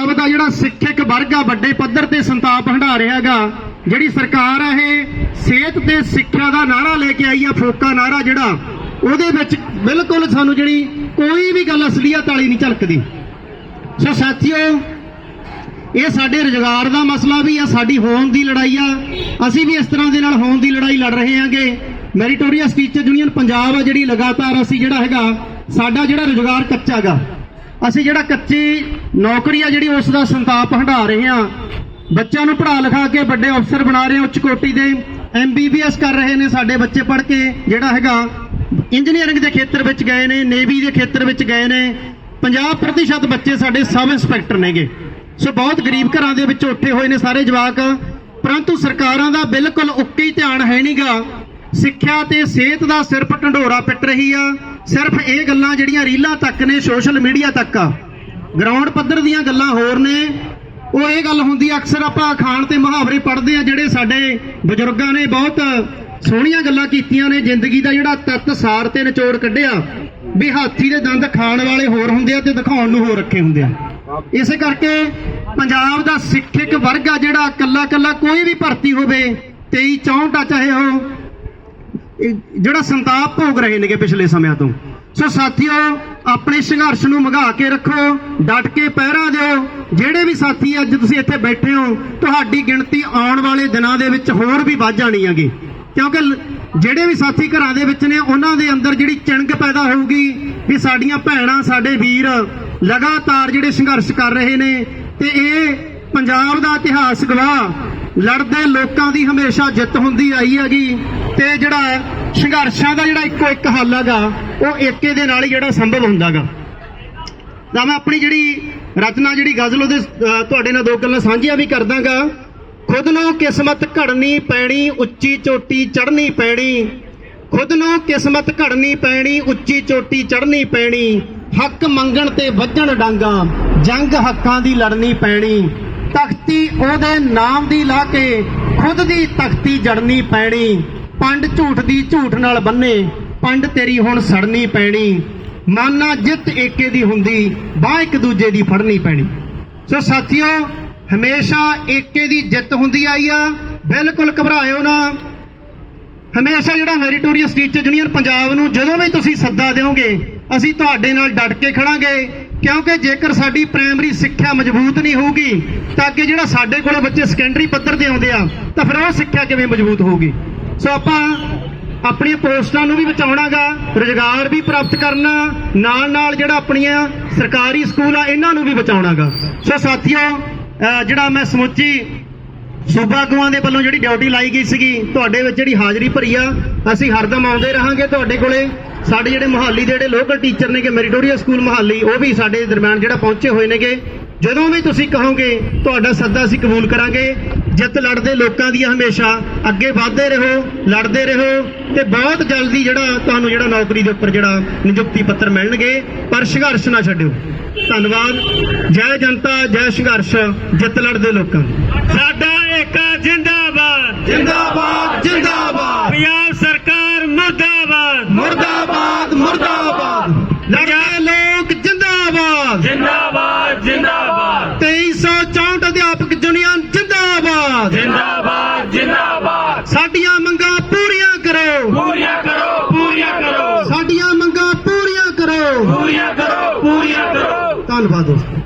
ਪੰਜਾਬ ਦਾ ਜਿਹੜਾ ਸਿੱਖਿਅਕ ਵਰਗ ਆ, ਵੱਡੇ ਪੱਧਰ ਤੇ ਸੰਤਾਪ ਹੰਢਾ ਰਿਹਾਗਾ ਜਿਹੜੀ ਸਰਕਾਰ ਆ ਇਹ ਸਿਹਤ ਤੇ ਸਿੱਖਿਆ ਦਾ ਨਾਰਾ ਲੈ ਕੇ ਆਈ ਆ, ਫੋਕਾ ਨਾਰਾ ਜਿਹੜਾ, ਉਹਦੇ ਵਿੱਚ ਬਿਲਕੁਲ ਸਾਨੂੰ ਜਿਹੜੀ ਕੋਈ ਵੀ ਗੱਲ ਅਸਲੀਅਤ ਵਾਲੀ ਨਹੀਂ ਝਲਕਦੀ। ਸੋ ਸਾਥੀਓ, ਇਹ ਸਾਡੇ ਰੁਜ਼ਗਾਰ ਦਾ ਮਸਲਾ ਵੀ ਆ, ਸਾਡੀ ਹੋਣ ਦੀ ਲੜਾਈ ਆ। ਅਸੀਂ ਵੀ ਇਸ ਤਰ੍ਹਾਂ ਦੇ ਨਾਲ ਹੋਣ ਦੀ ਲੜਾਈ ਲੜ ਰਹੇ ਹਾਂਗੇ। ਮੈਰੀਟੋਰੀਅਸ ਟੀਚਰ ਯੂਨੀਅਨ ਪੰਜਾਬ ਆ, ਜਿਹੜੀ ਲਗਾਤਾਰ ਅਸੀਂ ਜਿਹੜਾ ਹੈਗਾ, ਸਾਡਾ ਜਿਹੜਾ ਰੁਜ਼ਗਾਰ ਕੱਚਾਗਾ ਅਸੀਂ ਜਿਹੜਾ ਕੱਚੀ ਨੌਕਰੀ ਆ ਜਿਹੜੀ ਉਸ ਦਾ ਸੰਤਾਪ ਹੰਢਾ ਰਹੇ ਹਾਂ। ਬੱਚਿਆਂ ਨੂੰ ਪੜ੍ਹਾ ਲਿਖਾ ਕੇ ਵੱਡੇ ਅਫਸਰ ਬਣਾ ਰਹੇ ਹਾਂ, ਉੱਚ ਕੋਟੀ ਦੇ। ਐਮਬੀਬੀਐਸ ਕਰ ਰਹੇ ਨੇ ਸਾਡੇ ਬੱਚੇ ਪੜ੍ਹ ਕੇ, ਜਿਹੜਾ ਹੈਗਾ ਇੰਜੀਨੀਅਰਿੰਗ ਦੇ ਖੇਤਰ ਵਿੱਚ ਗਏ ਨੇ ਨੇਵੀ ਦੇ ਖੇਤਰ ਵਿੱਚ ਗਏ ਨੇ। 50% ਬੱਚੇ ਸਾਡੇ ਸਬ ਇੰਸਪੈਕਟਰ ਨੇਗੇ। ਸੋ ਬਹੁਤ ਗਰੀਬ ਘਰਾਂ ਦੇ ਵਿੱਚ ਉੱਠੇ ਹੋਏ ਨੇ ਸਾਰੇ ਜਵਾਕ। ਪਰੰਤੂ ਸਰਕਾਰਾਂ ਦਾ ਬਿਲਕੁਲ ਉੱਕੇ ਹੀ ਧਿਆਨ ਹੈ ਨਹੀਂਗਾ ਸਿੱਖਿਆ ਤੇ ਸਿਹਤ ਦਾ ਸਿਰਫ ਢੰਡੋਰਾ ਪਿੱਟ ਰਹੀ ਆ। ਸਿਰਫ ਇਹ ਗੱਲਾਂ ਜਿਹੜੀਆਂ ਰੀਲਾਂ ਤੱਕ ਨੇ, ਸੋਸ਼ਲ ਮੀਡੀਆ ਤੱਕ ਆ। ਗਰਾਊਂਡ ਪੱਧਰ ਦੀਆਂ ਗੱਲਾਂ ਹੋਰ ਨੇ। ਉਹ ਇਹ ਗੱਲ ਹੁੰਦੀ ਅਕਸਰ ਆਪਾਂ ਅਖਾਣ ਤੇ ਮੁਹਾਵਰੇ ਪੜ੍ਹਦੇ ਆ, ਜਿਹੜੇ ਸਾਡੇ ਬਜ਼ੁਰਗਾਂ ਨੇ ਬਹੁਤ ਸੋਹਣੀਆਂ ਗੱਲਾਂ ਕੀਤੀਆਂ ਨੇ, ਜ਼ਿੰਦਗੀ ਦਾ ਜਿਹੜਾ ਤੱਤ ਸਾਰ ਤੇ ਨਿਚੋੜ ਕੱਢਿਆ, ਵੀ ਹਾਥੀ ਦੇ ਦੰਦ ਖਾਣ ਵਾਲੇ ਹੋਰ ਹੁੰਦੇ ਆ ਤੇ ਦਿਖਾਉਣ ਨੂੰ ਹੋਰ ਰੱਖੇ ਹੁੰਦੇ ਆ। ਇਸੇ ਕਰਕੇ ਪੰਜਾਬ ਦਾ ਸਿੱਖਿਅਕ ਵਰਗ ਆ ਜਿਹੜਾ ਕੱਲਾ ਕੱਲਾ ਕੋਈ ਵੀ ਭਰਤੀ ਹੋਵੇ 23 64 ਆ ਚਾਹੇ ਉਹ ਜਿਹੜਾ ਸੰਤਾਪ ਭੋਗ ਰਹੇ ਨੇਗੇ ਪਿਛਲੇ ਸਮਿਆਂ ਤੋਂ। ਸੋ ਸਾਥੀਓ, ਆਪਣੇ ਸੰਘਰਸ਼ ਨੂੰ ਮਘਾ ਕੇ ਰੱਖੋ, ਡਟ ਕੇ ਪਹਿਰਾ ਦਿਓ। ਜਿਹੜੇ ਵੀ ਸਾਥੀ ਅੱਜ ਤੁਸੀਂ ਇੱਥੇ ਬੈਠੇ ਹੋ, ਤੁਹਾਡੀ ਗਿਣਤੀ ਆਉਣ ਵਾਲੇ ਦਿਨਾਂ ਦੇ ਵਿੱਚ ਹੋਰ ਵੀ ਵੱਧ ਜਾਣੀ ਹੈਗੀ। ਕਿਉਂਕਿ ਜਿਹੜੇ ਵੀ ਸਾਥੀ ਘਰਾਂ ਦੇ ਵਿੱਚ ਨੇ, ਉਹਨਾਂ ਦੇ ਅੰਦਰ ਜਿਹੜੀ ਚਿੰਗ ਪੈਦਾ ਹੋਊਗੀ ਵੀ ਸਾਡੀਆਂ ਭੈਣਾਂ, ਸਾਡੇ ਵੀਰ ਲਗਾਤਾਰ ਜਿਹੜੇ ਸੰਘਰਸ਼ ਕਰ ਰਹੇ ਨੇ, ਤੇ ਇਹ ਪੰਜਾਬ ਦਾ ਇਤਿਹਾਸ ਗਵਾਹ ਲੜਦੇ ਲੋਕਾਂ ਦੀ ਹਮੇਸ਼ਾ ਜਿੱਤ ਹੁੰਦੀ ਆਈ ਹੈਗੀ। ਤੇ ਜਿਹੜਾ ਸੰਘਰਸ਼ਾਂ ਦਾ ਜਿਹੜਾ ਇੱਕੋ ਇੱਕ ਹੱਲ ਹੈਗਾ, ਉਹ ਏਕੇ ਦੇ ਨਾਲ ਹੀ ਜਿਹੜਾ ਸੰਭਵ ਹੁੰਦਾਗਾ ਤਾਂ ਮੈਂ ਆਪਣੀ ਜਿਹੜੀ ਰਚਨਾ, ਜਿਹੜੀ ਗਜ਼ਲ ਉਹਦੇ ਤੁਹਾਡੇ ਨਾਲ ਦੋ ਗੱਲਾਂ ਸਾਂਝੀਆਂ ਵੀ ਕਰਦਾਗਾ ਖੁਦ ਨੂੰ ਕਿਸਮਤ ਘੜਨੀ ਪੈਣੀ, ਉੱਚੀ ਚੋਟੀ ਚੜ੍ਹਨੀ ਪੈਣੀ। ਖੁਦ ਨੂੰ ਕਿਸਮਤ ਘੜਨੀ ਪੈਣੀ, ਉੱਚੀ ਚੋਟੀ ਚੜ੍ਹਨੀ ਪੈਣੀ। ਹੱਕ ਮੰਗਣ ਤੇ ਵੱਜਣ ਡਾਂਗਾ, ਜੰਗ ਹੱਕਾਂ ਦੀ ਲੜਨੀ ਪੈਣੀ। ਤਖਤੀ ਉਹਦੇ ਨਾਮ ਦੀ ਲਾ ਕੇ ਖੁਦ ਦੀ ਤਖਤੀ ਜੜਨੀ ਪੈਣੀ। ਪੰਡ ਝੂਠ ਦੀ ਝੂਠ ਨਾਲ ਬੰਨੇ, ਪੰਡ ਤੇਰੀ ਹੁਣ ਸੜਨੀ ਪੈਣੀ। ਮਾਨਾ ਜਿੱਤ ਏਕੇ ਦੀ ਹੁੰਦੀ, ਬਾਹ ਇੱਕ ਦੂਜੇ ਦੀ ਫੜਨੀ ਪੈਣੀ। ਸੋ ਸਾਥੀਓ, ਹਮੇਸ਼ਾ ਏਕੇ ਦੀ ਜਿੱਤ ਹੁੰਦੀ ਆਈ ਆ, ਬਿਲਕੁਲ ਘਬਰਾਇਓ ਨਾ। ਹਮੇਸ਼ਾ ਜਿਹੜਾ ਮੈਰੀਟੋਰੀਅਸ ਟੀਚਰ ਯੂਨੀਅਨ ਪੰਜਾਬ ਨੂੰ ਜਦੋਂ ਵੀ ਤੁਸੀਂ ਸੱਦਾ ਦਿਓਗੇ, ਅਸੀਂ ਤੁਹਾਡੇ ਨਾਲ ਡਟ ਕੇ ਖੜਾਂਗੇ। ਕਿਉਂਕਿ ਜੇਕਰ ਸਾਡੀ ਪ੍ਰਾਇਮਰੀ ਸਿੱਖਿਆ ਮਜ਼ਬੂਤ ਨਹੀਂ ਹੋਊਗੀ, ਤਾਂ ਅੱਗੇ ਜਿਹੜਾ ਸਾਡੇ ਕੋਲੇ ਬੱਚੇ ਸੈਕੰਡਰੀ ਪੱਧਰ ਤੇ ਆਉਂਦੇ ਆ, ਤਾਂ ਫਿਰ ਉਹ ਸਿੱਖਿਆ ਕਿਵੇਂ ਮਜ਼ਬੂਤ ਹੋਊਗੀ? ਸੋ ਆਪਾਂ ਆਪਣੀਆਂ ਪੋਸਟਾਂ ਨੂੰ ਵੀ ਬਚਾਉਣਾਗਾ, ਰੁਜ਼ਗਾਰ ਵੀ ਪ੍ਰਾਪਤ ਕਰਨਾ ਨਾਲ ਨਾਲ ਜਿਹੜਾ ਆਪਣੀਆਂ ਸਰਕਾਰੀ ਸਕੂਲ ਆ, ਇਹਨਾਂ ਨੂੰ ਵੀ ਬਚਾਉਣਾਗਾ। ਸੋ ਸਾਥੀਓ ਜਿਹੜਾ ਮੈਂ ਸਮੁੱਚੀ ਸੂਬਾ ਆਗੂਆਂ ਦੇ ਵੱਲੋਂ ਜਿਹੜੀ ਡਿਊਟੀ ਲਾਈ ਗਈ ਸੀਗੀ, ਤੁਹਾਡੇ ਵਿੱਚ ਜਿਹੜੀ ਹਾਜ਼ਰੀ ਭਰੀ ਆ, ਅਸੀਂ ਹਰਦਮ ਆਉਂਦੇ ਰਹਾਂਗੇ ਤੁਹਾਡੇ ਕੋਲੇ। ਸਾਡੇ ਜਿਹੜੇ ਮੁਹਾਲੀ ਦੇ ਜਿਹੜੇ ਲੋਕਲ ਟੀਚਰ ਨੇਗੇ ਮੈਰੀਟੋਰੀਅਸ ਸਕੂਲ ਮੁਹਾਲੀ ਉਹ ਵੀ ਸਾਡੇ ਦਰਮਿਆਨ ਜਿਹੜਾ ਪਹੁੰਚੇ ਹੋਏ ਨੇਗੇ। ਜਦੋਂ ਵੀ ਤੁਸੀਂ ਕਹੋਗੇ ਤੁਹਾਡਾ ਸੱਦਾ ਅਸੀਂ ਕਬੂਲ ਕਰਾਂਗੇ। ਜਿੱਤ ਲੜਦੇ ਲੋਕਾਂ ਦੀ ਹਮੇਸ਼ਾ। ਅੱਗੇ ਵਧਦੇ ਰਹੋ ਲੜਦੇ ਰਹੋ ਤੇ ਬਹੁਤ ਜਲਦੀ ਜਿਹੜਾ ਤੁਹਾਨੂੰ ਜਿਹੜਾ ਨੌਕਰੀ ਦੇ ਉੱਪਰ ਜਿਹੜਾ ਨਿਯੁਕਤੀ ਪੱਤਰ ਮਿਲਣਗੇ ਪਰ ਸੰਘਰਸ਼ ਨਾ ਛੱਡਿਓ। ਧੰਨਵਾਦ। ਜੈ ਜਨਤਾ ਜੈ ਸੰਘਰਸ਼ ਜਿੱਤ ਲੜਦੇ ਲੋਕਾਂ ਦੀ। ਸਾਡਾ ਏਕਾ ਜਿੰਦਾਬਾਦ। ਜਿੰਦਾਬਾਦ ਜਿੰਦਾਬਾਦ। ਪੰਜਾਬ ਸਰਕਾਰ pecados